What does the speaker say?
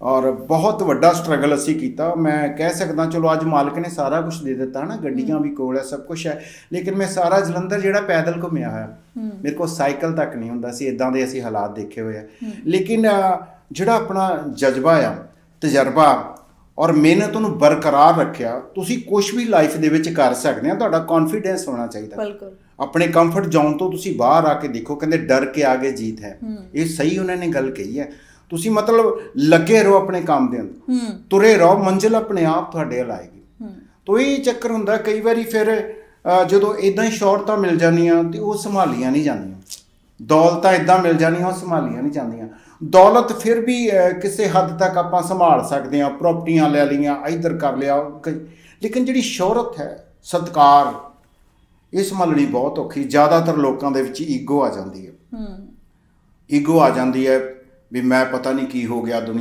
ਔਰ ਬਹੁਤ ਵੱਡਾ ਸਟਰਗਲ ਅਸੀਂ ਕੀਤਾ। ਮੈਂ ਕਹਿ ਸਕਦਾ ਚਲੋ ਅੱਜ ਮਾਲਕ ਨੇ ਸਾਰਾ ਕੁਝ ਦੇ ਦਿੱਤਾ ਨਾ ਗੱਡੀਆਂ ਵੀ ਕੋਲ ਹੈ ਸਭ ਕੁਝ ਹੈ ਲੇਕਿਨ ਮੈਂ ਸਾਰਾ ਜਲੰਧਰ ਜਿਹੜਾ ਪੈਦਲ ਘੁੰਮਿਆ ਹੋਇਆ ਮੇਰੇ ਕੋਲ ਸਾਈਕਲ ਤੱਕ ਨਹੀਂ ਹੁੰਦਾ ਸੀ ਇਦਾਂ ਦੇ ਅਸੀਂ ਹਾਲਾਤ ਦੇਖੇ ਹੋਏ ਆ। ਲੇਕਿਨ ਜਿਹੜਾ ਆਪਣਾ ਜਜ਼ਬਾ ਆ ਤਜਰਬਾ ਔਰ ਮਿਹਨਤ ਨੂੰ ਬਰਕਰਾਰ ਰੱਖਿਆ ਤੁਸੀਂ ਕੁਝ ਵੀ ਲਾਈਫ ਦੇ ਵਿੱਚ ਕਰ ਸਕਦੇ ਆ ਤੁਹਾਡਾ ਕੌਨਫੀਡੈਂਸ ਹੋਣਾ ਚਾਹੀਦਾ। ਬਿਲਕੁਲ। ਆਪਣੇ ਕੰਫਰਟ ਜ਼ੋਨ ਤੋਂ ਤੁਸੀਂ ਬਾਹਰ ਆ ਕੇ ਦੇਖੋ ਕਹਿੰਦੇ ਡਰ ਕੇ ਆਗੇ ਜੀਤ ਹੈ। ਇਹ ਸਹੀ ਉਹਨਾਂ ਨੇ ਗੱਲ ਕਹੀ ਹੈ। ਤੁਸੀਂ ਮਤਲਬ ਲੱਗੇ ਰਹੋ ਆਪਣੇ ਕੰਮ ਦੇ ਅੰਦਰ। ਤੁਰੇ ਰਹੋ ਮੰਜ਼ਿਲ ਆਪਣੇ ਆਪ ਤੁਹਾਡੇ ਵੱਲ ਆਏਗੀ। ਤੋ ਇਹ ਚੱਕਰ ਹੁੰਦਾ ਕਈ ਵਾਰੀ ਫਿਰ ਜਦੋਂ ਇਦਾਂ ਹੀ ਸ਼ੌਰਤਾਂ ਮਿਲ ਜਾਂਦੀਆਂ ਤੇ ਉਹ ਸੰਭਾਲੀਆਂ ਨਹੀਂ ਜਾਂਦੀਆਂ। ਦੌਲਤਾਂ ਇਦਾਂ ਮਿਲ ਜਾਂਦੀਆਂ ਉਹ ਸੰਭਾਲੀਆਂ ਨਹੀਂ ਜਾਂਦੀਆਂ। ਦੌਲਤ ਫਿਰ ਵੀ ਕਿਸੇ ਹੱਦ ਤੱਕ ਆਪਾਂ ਸੰਭਾਲ ਸਕਦੇ ਹਾਂ। ਪ੍ਰਾਪਰਟੀਆਂ ਲੈ ਲਈਆਂ ਇਧਰ ਕਰ ਲਿਆ ਲੇਕਿਨ ਜਿਹੜੀ ਸ਼ੌਹਰਤ ਹੈ ਸਤਕਾਰ ਇਹ ਸੰਭਾਲਣੀ ਬਹੁਤ ਔਖੀ। ਜ਼ਿਆਦਾਤਰ ਲੋਕਾਂ ਦੇ ਵਿੱਚ ਈਗੋ ਆ ਜਾਂਦੀ ਹੈ। ਹੂੰ। ਈਗੋ ਆ ਜਾਂਦੀ ਹੈ। ਵੀ ਮੈਂ ਪਤਾ ਨਹੀਂ ਕੀ ਹੋ ਗਿਆ ਦੁਨੀਆ